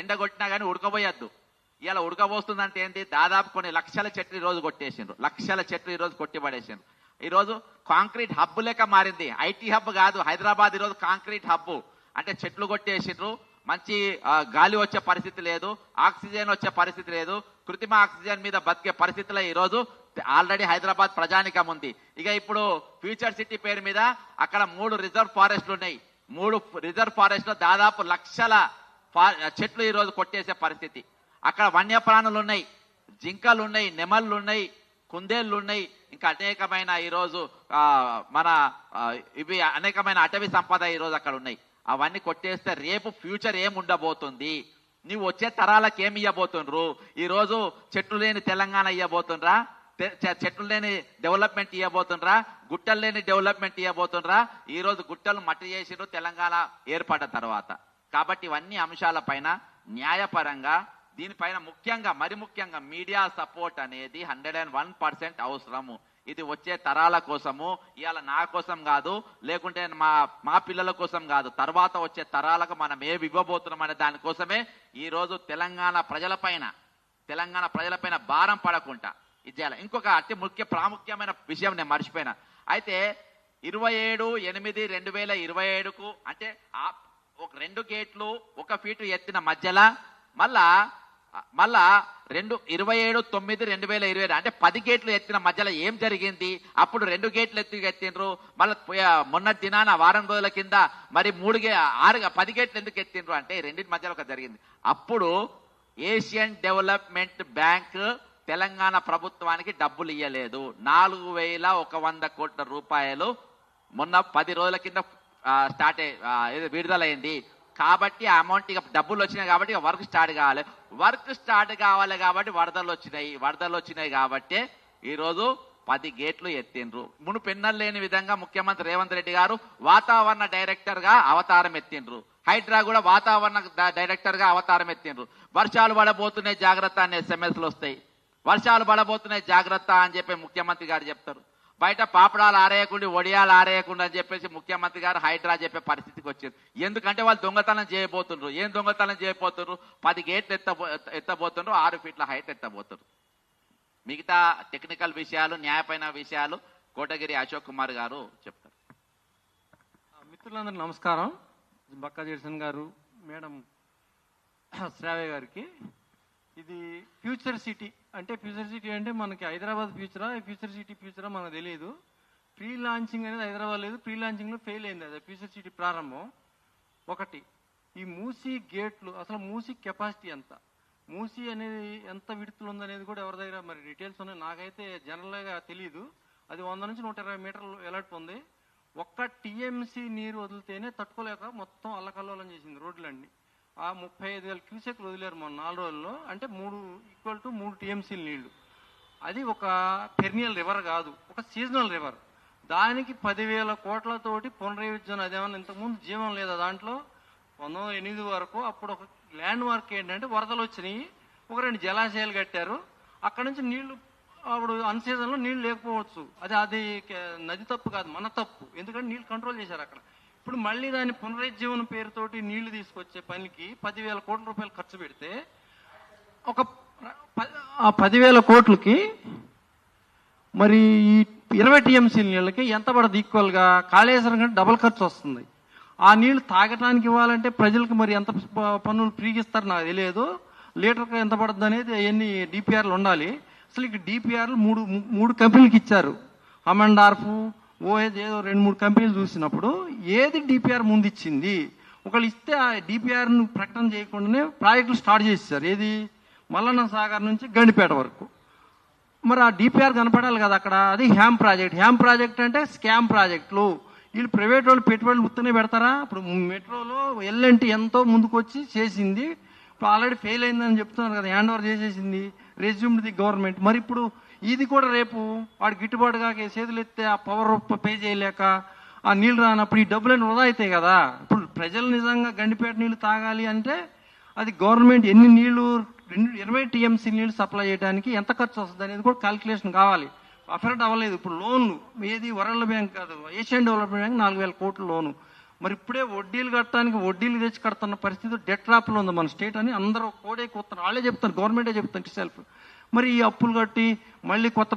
ఎండ కొట్టినా కానీ ఉడకబోయద్దు ఇలా ఉడకబోస్తుందంటే ఏంటి దాదాపు కొన్ని లక్షల చెట్లు ఈరోజు రోజు కొట్టేసిండ్రు. లక్షల చెట్లు ఈరోజు కొట్టి పడేసిండ్రు ఈరోజు కాంక్రీట్ హబ్ లెక్క మారింది. ఐటీ హబ్ కాదు హైదరాబాద్ ఈ రోజు కాంక్రీట్ హబ్ అంటే చెట్లు కొట్టేసిండ్రు. మంచి గాలి వచ్చే పరిస్థితి లేదు ఆక్సిజన్ వచ్చే పరిస్థితి లేదు కృత్రిమ ఆక్సిజన్ మీద బతికే పరిస్థితిలో ఈరోజు ఆల్రెడీ హైదరాబాద్ ప్రజానికం ఉంది. ఇక ఇప్పుడు ఫ్యూచర్ సిటీ పేరు మీద అక్కడ మూడు రిజర్వ్ ఫారెస్ట్లు ఉన్నాయి. మూడు రిజర్వ్ ఫారెస్ట్లో దాదాపు లక్షల చెట్లు ఈరోజు కొట్టేసే పరిస్థితి. అక్కడ వన్యప్రాణులు ఉన్నాయి జింకలు ఉన్నాయి నెమళ్ళు ఉన్నాయి కుందేళ్ళు ఉన్నాయి ఇంకా అనేకమైన ఈరోజు మన ఇవి అనేకమైన అటవీ సంపద ఈరోజు అక్కడ ఉన్నాయి. అవన్నీ కొట్టేస్తే రేపు ఫ్యూచర్ ఏం ఉండబోతుంది నీవు వచ్చే తరాలకు ఏమి ఇవ్వబోతుండ్రు ఈరోజు చెట్లు లేని తెలంగాణ ఇవ్వబోతుండ్రా చెట్లు లేని డెవలప్మెంట్ ఇవ్వబోతుండ్రా గుట్టలు లేని డెవలప్మెంట్ ఇవ్వబోతుండ్రా ఈరోజు గుట్టలు మట్టి చేసిండ్రు తెలంగాణ ఏర్పడ్డ తర్వాత. కాబట్టి ఇవన్నీ అంశాలపైన న్యాయపరంగా దీనిపైన ముఖ్యంగా మరి ముఖ్యంగా మీడియా సపోర్ట్ అనేది హండ్రెడ్ అండ్ వన్ పర్సెంట్ అవసరము. ఇది వచ్చే తరాల కోసము ఇవాళ నా కోసం కాదు లేకుంటే మా మా పిల్లల కోసం కాదు. తర్వాత వచ్చే తరాలకు మనం ఏమి ఇవ్వబోతున్నాం అనే దానికోసమే ఈ రోజు తెలంగాణ ప్రజలపైన తెలంగాణ ప్రజలపైన భారం పడకుండా ఇది చేయాలి. ఇంకొక అతి ముఖ్య ప్రాముఖ్యమైన విషయం నేను మర్చిపోయినా. అయితే ఇరవై ఏడు ఎనిమిది రెండు వేల ఇరవై ఏడుకు అంటే ఆ ఒక రెండు గేట్లు ఒక ఫీటు ఎత్తిన మధ్యలో మళ్ళా మళ్ళా రెండు ఇరవై ఏడు తొమ్మిది రెండు వేల ఇరవై ఏడు అంటే పది గేట్లు ఎత్తిన మధ్యలో ఏం జరిగింది? అప్పుడు రెండు గేట్లు ఎత్తి ఎత్తిండ్రు. మళ్ళీ మొన్న దినాన వారం రోజుల కింద మరి మూడు గే ఆరు పది గేట్లు ఎందుకు ఎత్తిండ్రు అంటే రెండింటి మధ్యలో ఒక జరిగింది. అప్పుడు ఏషియన్ డెవలప్మెంట్ బ్యాంక్ తెలంగాణ ప్రభుత్వానికి డబ్బులు ఇవ్వలేదు నాలుగు వేల ఒక వంద కోట్ల రూపాయలు మొన్న పది రోజుల కింద స్టార్ట్ ఏదో విడుదలైంది. కాబట్టి ఆ అమౌంట్ ఇక డబ్బులు వచ్చినాయి కాబట్టి ఇక వర్క్ స్టార్ట్ కావాలి. వర్క్ స్టార్ట్ కావాలి కాబట్టి వరదలు వచ్చినాయి. వరదలు వచ్చినాయి కాబట్టి ఈరోజు పది గేట్లు ఎత్తిండ్రు. మును పెన్నలు లేని విధంగా ముఖ్యమంత్రి రేవంత్ రెడ్డి గారు వాతావరణ డైరెక్టర్గా అవతారం ఎత్తిండ్రు. హైడ్రా కూడా వాతావరణ డైరెక్టర్గా డైరెక్టర్గా అవతారం ఎత్తిండ్రు. వర్షాలు పడబోతున్నాయి జాగ్రత్త అనే ఎస్ఎంఎస్లు వస్తాయి. వర్షాలు పడబోతున్నాయి జాగ్రత్త అని చెప్పి ముఖ్యమంత్రి గారు చెప్తారు. బయట పాపడాలు ఆరేయకుండా వడియాలు ఆరేయకుండా అని చెప్పేసి ముఖ్యమంత్రి గారు హైడ్రా చెప్పే పరిస్థితికి వచ్చింది ఎందుకంటే వాళ్ళు దొంగతనం చేయబోతుండ్రు. ఏం దొంగతనం చేయబోతుండ్రు? పది గేట్లు ఎత్తబో ఎత్తబోతుండ్రు ఆరు ఫీట్ల హైట్ ఎత్తబోతుండ్రు. మిగతా టెక్నికల్ విషయాలు న్యాయపైన విషయాలు కోటగిరి అశోక్ కుమార్ గారు చెప్తారు. మిత్రులందరూ నమస్కారం. బక్కా జెడ్సన్ గారు మేడం శ్రావ్య గారికి. ఇది ఫ్యూచర్ సిటీ. అంటే ఫ్యూచర్ సిటీ అంటే మనకి హైదరాబాద్ ఫ్యూచరా ఫ్యూచర్ సిటీ ఫ్యూచరా మనకు తెలియదు ప్రీ లాంచింగ్ అనేది హైదరాబాద్ లేదు. ప్రీ లాంచింగ్లో ఫెయిల్ అయింది అది. ఫ్యూచర్ సిటీ ప్రారంభం ఒకటి. ఈ మూసీ గేట్లు అసలు మూసీ కెపాసిటీ ఎంత? మూసీ అనేది ఎంత విడుతులు ఉందనేది కూడా ఎవరి దగ్గర మరి డీటెయిల్స్ ఉన్నాయి. నాకైతే జనరల్గా తెలియదు అది వంద నుంచి నూట ఇరవై మీటర్లు ఎలర్ట్ ఉంది. ఒక్క టీఎంసీ నీరు వదిలితేనే తట్టుకోలేక మొత్తం అల్లకల్లోలం చేసింది రోడ్లన్నీ. ఆ ముప్పై ఐదు వేల క్యూసెక్లు వదిలేరు మొన్న నాలుగు రోజుల్లో. అంటే మూడు ఈక్వల్ టు మూడు టీఎంసీల నీళ్ళు. అది ఒక పెర్నియల్ రివర్ కాదు ఒక సీజనల్ రివర్. దానికి పదివేల కోట్లతోటి పునరుజ్జీవనం అదేమన్నా ఇంతకుముందు జీవం లేదా దాంట్లో? పంతొమ్మిది వందల ఎనిమిది వరకు అప్పుడు ఒక ల్యాండ్ మార్క్ ఏంటంటే వరదలు వచ్చినాయి. ఒక రెండు జలాశయాలు కట్టారు. అక్కడ నుంచి నీళ్ళు అప్పుడు అన్ సీజన్లో నీళ్ళు లేకపోవచ్చు. అది అది నది తప్పు కాదు మన తప్పు. ఎందుకంటే నీళ్ళు కంట్రోల్ చేశారు అక్కడ. ఇప్పుడు మళ్ళీ దాని పునరుజ్జీవన పేరుతోటి నీళ్ళు తీసుకొచ్చే పనికి పదివేల కోట్ల రూపాయలు ఖర్చు పెడితే ఒక ఆ పదివేల కోట్లకి మరి ఈ ఇరవై టీఎంసీ నీళ్ళకి ఎంత పడదు ఈక్వల్గా కాళేశ్వరం కంటే డబల్ ఖర్చు వస్తుంది. ఆ నీళ్ళు తాగటానికి ఇవ్వాలంటే ప్రజలకు మరి ఎంత ప- పన్నులు ఫ్రీగిస్తారు నాకు తెలియదు. లీటర్కి ఎంత పడుతుంది అనేది అవన్నీ డిపిఆర్లు ఉండాలి. అసలు ఇక డిపిఆర్లు మూడు మూడు కంపెనీలకు ఇచ్చారు. అమండార్ఫు ఓఎస్ ఏదో రెండు మూడు కంపెనీలు చూసినప్పుడు ఏది డిపిఆర్ ముందు ఇచ్చింది ఒకళ్ళు ఇస్తే ఆ డిపిఆర్ను ప్రకటన చేయకుండానే ప్రాజెక్టులు స్టార్ట్ చేసేసారు ఏది? మల్లన్న సాగర్ నుంచి గండిపేట వరకు. మరి ఆ డిపిఆర్ కనపడాలి కదా అక్కడ. అది హ్యామ్ ప్రాజెక్ట్. హ్యామ్ ప్రాజెక్ట్ అంటే స్కామ్ ప్రాజెక్టులు. వీళ్ళు ప్రైవేట్ వాళ్ళు పెట్టుబడులు ఉత్తనే పెడతారా? ఇప్పుడు మెట్రోలో ఎల్ఎన్టీ ఎంతో ముందుకొచ్చి చేసింది. ఇప్పుడు ఆల్రెడీ ఫెయిల్ అయిందని చెప్తున్నారు కదా. హ్యాండ్ ఓవర్ చేసేసింది. Resumed the government. మరి ఇప్పుడు ఇది కూడా రేపు వాడు గిట్టుబాటు కాక చేతులు ఎత్తే ఆ పవర్ పే చేయలేక ఆ నీళ్ళు రానప్పుడు ఈ డబ్బులన్నీ వృధా అవుతాయి కదా. ఇప్పుడు ప్రజలు నిజంగా గండిపేట నీళ్ళు తాగాలి అంటే అది గవర్నమెంట్ ఎన్ని నీళ్ళు రెండు ఇరవై టీఎంసీ నీళ్ళు సప్లై చేయడానికి ఎంత ఖర్చు వస్తుంది అనేది కూడా క్యాల్కులేషన్ కావాలి. అఫెక్ట్ అవ్వలేదు. ఇప్పుడు లోన్లు ఏది వరల్డ్ బ్యాంక్ కాదు ఏషియన్ డెవలప్మెంట్ బ్యాంక్ నాలుగు వేల కోట్ల లోను మరి ఇప్పుడే వడ్డీలు కట్టడానికి వడ్డీలు తెచ్చి కడుతున్న పరిస్థితి డెట్ ట్రాప్లో ఉంది మన స్టేట్ అని అందరూ కోడే కూతున్నారు వాళ్ళే చెప్తారు గవర్నమెంటే చెప్తాను సెల్ఫ్ మరి ఈ అప్పులు కట్టి మళ్ళీ కొత్త